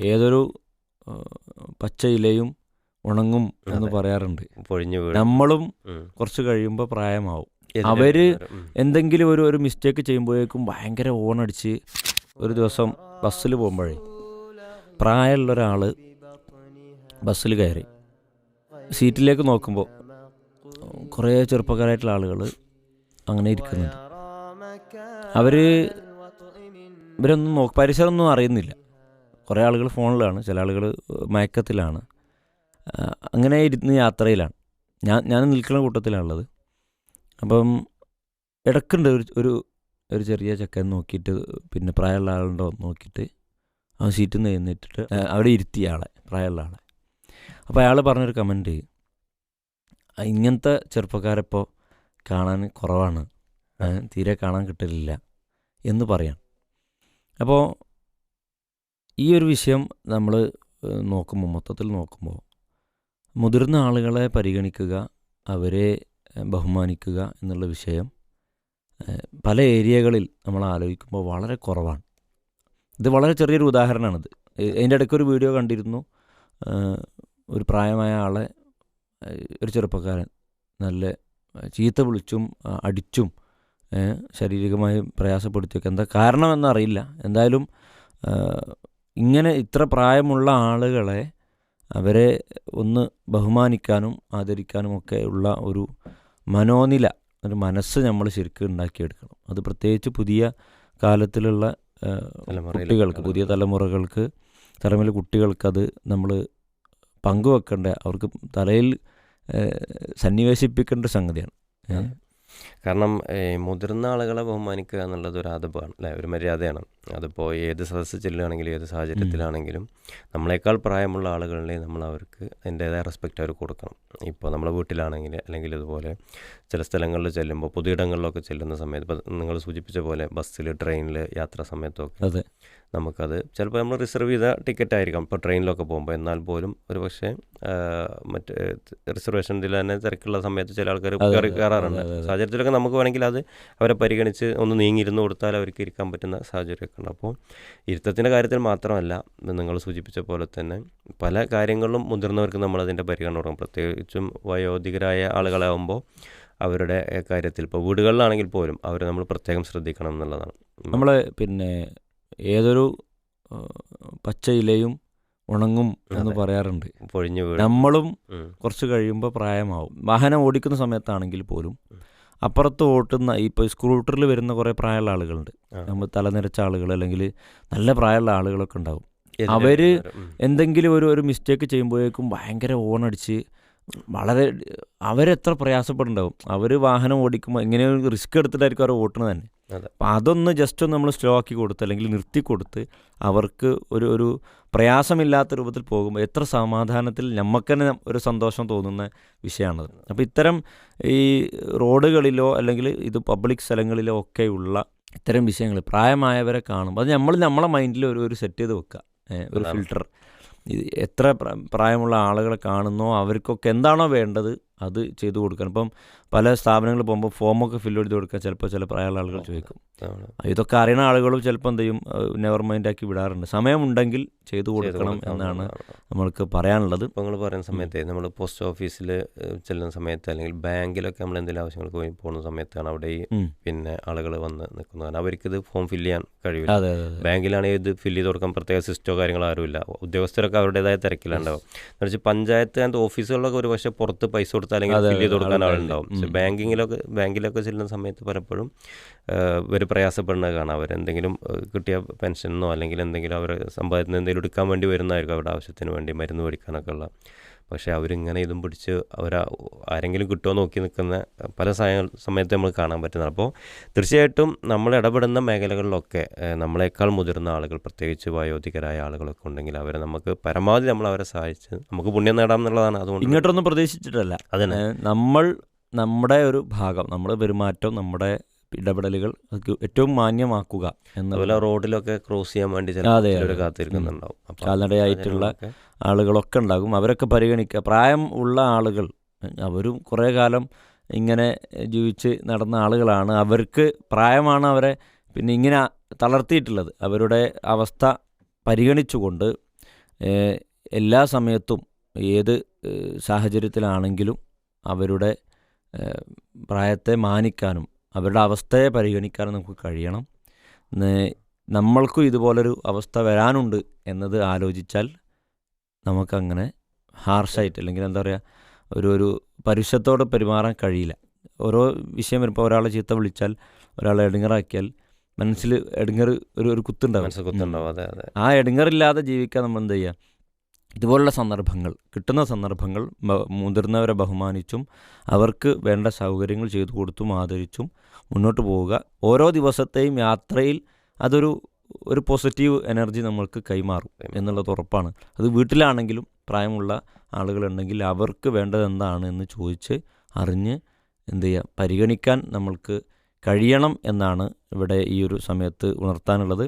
ഏതൊരു പച്ച ഇലയും ഉണങ്ങും എന്ന് പറയാറുണ്ട്. പൊഴിഞ്ഞു നമ്മളും കുറച്ച് കഴിയുമ്പോൾ പ്രായമാവും. അവർ എന്തെങ്കിലും ഒരു ഒരു മിസ്റ്റേക്ക് ചെയ്യുമ്പോഴേക്കും ഭയങ്കര ഓണടിച്ച് ഒരു ദിവസം ബസ്സിൽ പോകുമ്പോഴേ പ്രായമുള്ള ഒരാൾ ബസ്സിൽ കയറി. സീറ്റിലേക്ക് നോക്കുമ്പോൾ കുറേ ചെറുപ്പക്കാരായിട്ടുള്ള ആളുകൾ അങ്ങനെ ഇരിക്കുന്നുണ്ട്. അവർ ഇവരൊന്നും നോക്ക് പരിസരമൊന്നും അറിയുന്നില്ല. കുറേ ആളുകൾ ഫോണിലാണ് ചില ആളുകൾ മയക്കത്തിലാണ്. അങ്ങനെ ഇരുന്ന് യാത്രയിലാണ്. ഞാൻ ഞാൻ നിൽക്കുന്ന കൂട്ടത്തിലാണുള്ളത്. അപ്പം ഇടക്കുണ്ട് ഒരു ഒരു ഒരു ചെറിയ ചെക്കൻ നോക്കിയിട്ട് പിന്നെ പ്രായമുള്ള ആളുണ്ടോ നോക്കിയിട്ട് അവൻ സീറ്റിൽ നിന്ന് എഴുന്നേറ്റിട്ട് അവിടെ ഇരുത്തിയ ആളെ പ്രായമുള്ള ആളെ. അപ്പോൾ അയാൾ പറഞ്ഞൊരു കമന്റ് ഇങ്ങനത്തെ ചെറുപ്പക്കാരെപ്പോൾ കാണാൻ കുറവാണ്. തീരെ കാണാൻ കിട്ടലില്ല എന്ന് പറയാം. അപ്പോൾ ഈ ഒരു വിഷയം നമ്മൾ നോക്കുമ്പോൾ മൊത്തത്തിൽ നോക്കുമ്പോൾ മുതിർന്ന ആളുകളെ പരിഗണിക്കുക അവരെ ബഹുമാനിക്കുക എന്നുള്ള വിഷയം പല ഏരിയകളിൽ നമ്മൾ ആലോചിക്കുമ്പോൾ വളരെ കുറവാണ്. ഇത് വളരെ ചെറിയൊരു ഉദാഹരണമാണിത്. അതിന്റെ ഇടയ്ക്ക് ഒരു വീഡിയോ കണ്ടിരുന്നു. ഒരു പ്രായമായ ആളെ ഒരു ചെറുപ്പക്കാരൻ നല്ല ചീത്ത വിളിച്ചും അടിച്ചും ശാരീരികമായി പ്രയാസപ്പെടുത്തിയൊക്കെ എന്താ കാരണമെന്നറിയില്ല എന്തായാലും ഇങ്ങനെ ഇത്ര പ്രായമുള്ള ആളുകളെ അവരെ ഒന്ന് ബഹുമാനിക്കാനും ആദരിക്കാനും ഒക്കെ ഉള്ള ഒരു മനോനില ഒരു മനസ്സ് നമ്മൾ ശരിക്കും ഉണ്ടാക്കിയെടുക്കണം. അത് പ്രത്യേകിച്ച് പുതിയ കാലത്തിലുള്ള കുട്ടികൾക്ക് പുതിയ തലമുറകൾക്ക് തലമുറയിലെ കുട്ടികൾക്ക് അത് നമ്മൾ പങ്കുവെക്കേണ്ട അവർക്ക് തലയിൽ സന്നിവേശിപ്പിക്കേണ്ട സംഗതിയാണ്? കാരണം മുതിർന്ന ആളുകളെ ബഹുമാനിക്കുക എന്നുള്ളത് ഒരു അതപാണ് അല്ലെ? ഒരു മര്യാദയാണ്. അതിപ്പോൾ ഏത് സദസ്സ് ചെല്ലുകയാണെങ്കിലും ഏത് സാഹചര്യത്തിലാണെങ്കിലും നമ്മളെക്കാൾ പ്രായമുള്ള ആളുകളിലെ നമ്മൾ അവർക്ക് അതിന്റേതായ റെസ്പെക്റ്റ് അവർ കൊടുക്കണം. ഇപ്പോൾ നമ്മളെ വീട്ടിലാണെങ്കിൽ അല്ലെങ്കിൽ ഇതുപോലെ ചില സ്ഥലങ്ങളിൽ ചെല്ലുമ്പോൾ പൊതുയിടങ്ങളിലൊക്കെ ചെല്ലുന്ന സമയത്ത് നിങ്ങൾ സൂചിപ്പിച്ച പോലെ ബസ്സിൽ ട്രെയിനിൽ യാത്രാ സമയത്തൊക്കെ നമുക്കത് ചിലപ്പോൾ നമ്മൾ റിസർവ് ചെയ്ത ടിക്കറ്റ് ആയിരിക്കാം. ഇപ്പോൾ ട്രെയിനിലൊക്കെ പോകുമ്പോൾ എന്നാൽ പോലും ഒരു പക്ഷേ മറ്റ് റിസർവേഷൻ ഇതിൽ തന്നെ തിരക്കുള്ള സമയത്ത് ചില ആൾക്കാർ കയറി കയറാറുണ്ട്. സാഹചര്യത്തിലൊക്കെ നമുക്ക് വേണമെങ്കിൽ അത് അവരെ പരിഗണിച്ച് ഒന്ന് നീങ്ങിയിരുന്ന് കൊടുത്താൽ അവർക്ക് ഇരിക്കാൻ പറ്റുന്ന സാഹചര്യമൊക്കെ ഉണ്ട്. അപ്പോൾ ഇരുത്തത്തിന്റെ കാര്യത്തിൽ മാത്രമല്ല നിങ്ങൾ സൂചിപ്പിച്ച പോലെ തന്നെ പല കാര്യങ്ങളിലും മുതിർന്നവർക്ക് നമ്മൾ അതിന്റെ പരിഗണന കൊടുക്കും. പ്രത്യേകിച്ചും വയോധികരായ ആളുകളാകുമ്പോൾ അവരുടെ കാര്യത്തിൽ ഇപ്പോൾ വീടുകളിലാണെങ്കിൽ പോലും അവരെ നമ്മൾ പ്രത്യേകം ശ്രദ്ധിക്കണം എന്നുള്ളതാണ്. നമ്മൾ പിന്നെ ഏതൊരു പച്ച ഇലയും ഉണങ്ങും എന്ന് പറയാറുണ്ട്. പൊഴിഞ്ഞു നമ്മളും കുറച്ച് കഴിയുമ്പോൾ പ്രായമാവും. വാഹനം ഓടിക്കുന്ന സമയത്താണെങ്കിൽ പോലും. അപ്പുറത്ത് ഓട്ടുന്ന ഇപ്പോൾ സ്കൂട്ടറിൽ വരുന്ന കുറേ പ്രായമുള്ള ആളുകളുണ്ട്. നമ്മൾ തലനിരച്ച ആളുകൾ അല്ലെങ്കിൽ നല്ല പ്രായമുള്ള ആളുകളൊക്കെ ഉണ്ടാവും. അവർ എന്തെങ്കിലും ഒരു ഒരു മിസ്റ്റേക്ക് ചെയ്യുമ്പോഴേക്കും ഭയങ്കര ഓണടിച്ച് വളരെ അവരെത്ര പ്രയാസപ്പെടുന്നുണ്ടാവും. അവർ വാഹനം ഓടിക്കുമ്പോൾ എങ്ങനെ റിസ്ക് എടുത്തിട്ടായിരിക്കും അവർ ഓട്ടുന്നത് തന്നെ. അപ്പം അതൊന്ന് ജസ്റ്റ് ഒന്ന് നമ്മൾ സ്ലോ ആക്കി കൊടുത്ത് അല്ലെങ്കിൽ നിർത്തി കൊടുത്ത് അവർക്ക് ഒരു ഒരു പ്രയാസമില്ലാത്ത രൂപത്തിൽ പോകുമ്പോൾ എത്ര സമാധാനത്തിൽ നമുക്ക് തന്നെ ഒരു സന്തോഷം തോന്നുന്ന വിഷയമാണത്. അപ്പോൾ ഇത്തരം ഈ റോഡുകളിലോ അല്ലെങ്കിൽ ഇത് പബ്ലിക് സ്ഥലങ്ങളിലോ ഒക്കെയുള്ള ഇത്തരം വിഷയങ്ങൾ പ്രായമായവരെ കാണുമ്പോൾ അത് നമ്മൾ നമ്മളെ മൈൻഡിൽ ഒരു ഒരു സെറ്റ് ചെയ്ത് വെക്കുക. ഒരു ഫിൽട്ടർ ഇത് എത്ര പ്രായമുള്ള ആളുകളെ കാണുന്നോ അവർക്കൊക്കെ എന്താണോ വേണ്ടത് അത് ചെയ്തു കൊടുക്കണം. ഇപ്പം പല സ്ഥാപനങ്ങളിൽ പോകുമ്പോൾ ഫോമൊക്കെ ഫില്ല് ചെയ്ത് കൊടുക്കാൻ ചിലപ്പോൾ ചില പ്രായമുള്ള ആളുകൾ ചോദിക്കും. ഇതൊക്കെ അറിയണ ആളുകളും ചിലപ്പോൾ എന്ത് ചെയ്യും? നെവർ മൈൻഡ് ആക്കി വിടാറുണ്ട്. സമയമുണ്ടെങ്കിൽ ചെയ്തു കൊടുക്കണം എന്നാണ് നമ്മൾക്ക് പറയാനുള്ളത്. ഇപ്പോൾ നിങ്ങൾ പറയുന്ന സമയത്ത് നമ്മൾ പോസ്റ്റ് ഓഫീസിൽ ചെല്ലുന്ന സമയത്ത് അല്ലെങ്കിൽ ബാങ്കിലൊക്കെ നമ്മൾ എന്തെങ്കിലും ആവശ്യങ്ങൾക്ക് പോയി പോകുന്ന സമയത്താണ് അവിടെ ഈ പിന്നെ ആളുകൾ വന്ന് നിൽക്കുന്നത്. കാരണം അവർക്കിത് ഫോം ഫില്ല് ചെയ്യാൻ കഴിയില്ല. ബാങ്കിലാണെങ്കിൽ ഇത് ഫില്ല് ചെയ്ത് കൊടുക്കാൻ പ്രത്യേക സിസ്റ്റോ കാര്യങ്ങളോ ആരുമില്ല. ഉദ്യോഗസ്ഥരൊക്കെ അവരുടേതായ തിരക്കിലുണ്ടാവും. എന്ന് വെച്ചാൽ പഞ്ചായത്ത് ആൻഡ് ഓഫീസുകളിലൊക്കെ ഒരു പക്ഷേ പുറത്ത് പൈസ കൊടുത്താൽ അല്ലെങ്കിൽ ഫില്ല് ചെയ്ത് കൊടുക്കാൻ. ആളുണ്ടാവും പക്ഷേ ബാങ്കിങ്ങിലൊക്കെ ബാങ്കിലൊക്കെ ചെല്ലുന്ന സമയത്ത് പലപ്പോഴും ഇവർ പ്രയാസപ്പെടുന്നത് കാണാം അവരെന്തെങ്കിലും കിട്ടിയ പെൻഷനോ അല്ലെങ്കിൽ എന്തെങ്കിലും അവരെ സമ്പാദത്തിന് എന്തെങ്കിലും എടുക്കാൻ വേണ്ടി വരുന്നതായിരിക്കും അവരുടെ ആവശ്യത്തിന് വേണ്ടി മരുന്ന് മേടിക്കാനൊക്കെ ഉള്ള പക്ഷേ അവരിങ്ങനെ ഇതും പിടിച്ച് അവർ ആരെങ്കിലും കിട്ടുമോ നോക്കി നിൽക്കുന്ന പല സമയ സമയത്ത് നമ്മൾ കാണാൻ പറ്റുന്നത് അപ്പോൾ തീർച്ചയായിട്ടും നമ്മൾ ഇടപെടുന്ന മേഖലകളിലൊക്കെ നമ്മളെക്കാൾ മുതിർന്ന ആളുകൾ പ്രത്യേകിച്ച് വയോധികരായ ആളുകളൊക്കെ ഉണ്ടെങ്കിൽ അവരെ നമുക്ക് പരമാവധി നമ്മൾ അവരെ സഹായിച്ച് നമുക്ക് പുണ്യം നേടാം എന്നുള്ളതാണ് അതുകൊണ്ട്. ഇങ്ങോട്ടൊന്നും പ്രതീക്ഷിച്ചിട്ടല്ല. അതന്നെ. നമ്മൾ നമ്മുടെ ഒരു ഭാഗം നമ്മുടെ പെരുമാറ്റം നമ്മുടെ ഇടപെടലുകൾ ഏറ്റവും മാന്യമാക്കുക എന്നതുപോലെ റോഡിലൊക്കെ ക്രോസ് ചെയ്യാൻ വേണ്ടി അതെ. കാത്തിരിക്കുന്നുണ്ടാവും. കാൽനടയായിട്ടുള്ള ആളുകളൊക്കെ ഉണ്ടാകും. അവരൊക്കെ പരിഗണിക്കുക പ്രായം ഉള്ള ആളുകൾ അവരും കുറേ കാലം ഇങ്ങനെ ജീവിച്ച് നടന്ന ആളുകളാണ്. അവർക്ക് പ്രായമാണ് അവരെ പിന്നെ ഇങ്ങനെ തളർത്തിയിട്ടുള്ളത്. അവരുടെ അവസ്ഥ പരിഗണിച്ചുകൊണ്ട് എല്ലാ സമയത്തും ഏത് സാഹചര്യത്തിലാണെങ്കിലും അവരുടെ പ്രായത്തെ മാനിക്കാനും അവരുടെ അവസ്ഥയെ പരിഗണിക്കാൻ നമുക്ക് കഴിയണം. നമ്മൾക്കും ഇതുപോലൊരു അവസ്ഥ വരാനുണ്ട് എന്നത് ആലോചിച്ചാൽ നമുക്കങ്ങനെ ഹാർഷായിട്ട് അല്ലെങ്കിൽ എന്താ പറയുക ഒരു ഒരു പരുഷത്തോടെ പെരുമാറാൻ കഴിയില്ല. ഓരോ വിഷയം വരുമ്പോൾ ഒരാളെ ചീത്ത വിളിച്ചാൽ ഒരാളെ എടുങ്ങറാക്കിയാൽ മനസ്സിൽ എടുങ്ങർ ഒരു ഒരു കുത്തുണ്ടാവും. ആ എടുങ്ങറില്ലാതെ ജീവിക്കാൻ നമ്മൾ എന്ത് ചെയ്യുക ഇതുപോലുള്ള സന്ദർഭങ്ങൾ കിട്ടുന്ന സന്ദർഭങ്ങൾ മുതിർന്നവരെ ബഹുമാനിച്ചും അവർക്ക് വേണ്ട സൗകര്യങ്ങൾ ചെയ്തു കൊടുത്തും ആദരിച്ചും മുന്നോട്ട് പോവുക. ഓരോ ദിവസത്തെയും യാത്രയിൽ അതൊരു ഒരു പോസിറ്റീവ് എനർജി നമ്മൾക്ക് കൈമാറും എന്നുള്ളത് ഉറപ്പാണ്. അത് വീട്ടിലാണെങ്കിലും പ്രായമുള്ള ആളുകളുണ്ടെങ്കിൽ അവർക്ക് വേണ്ടത് എന്താണ് എന്ന് ചോദിച്ച് അറിഞ്ഞ് എന്ത് ചെയ്യുക പരിഗണിക്കാൻ നമ്മൾക്ക് കഴിയണം എന്നാണ് ഇവിടെ ഈ ഒരു സമയത്ത് ഉണർത്താനുള്ളത്.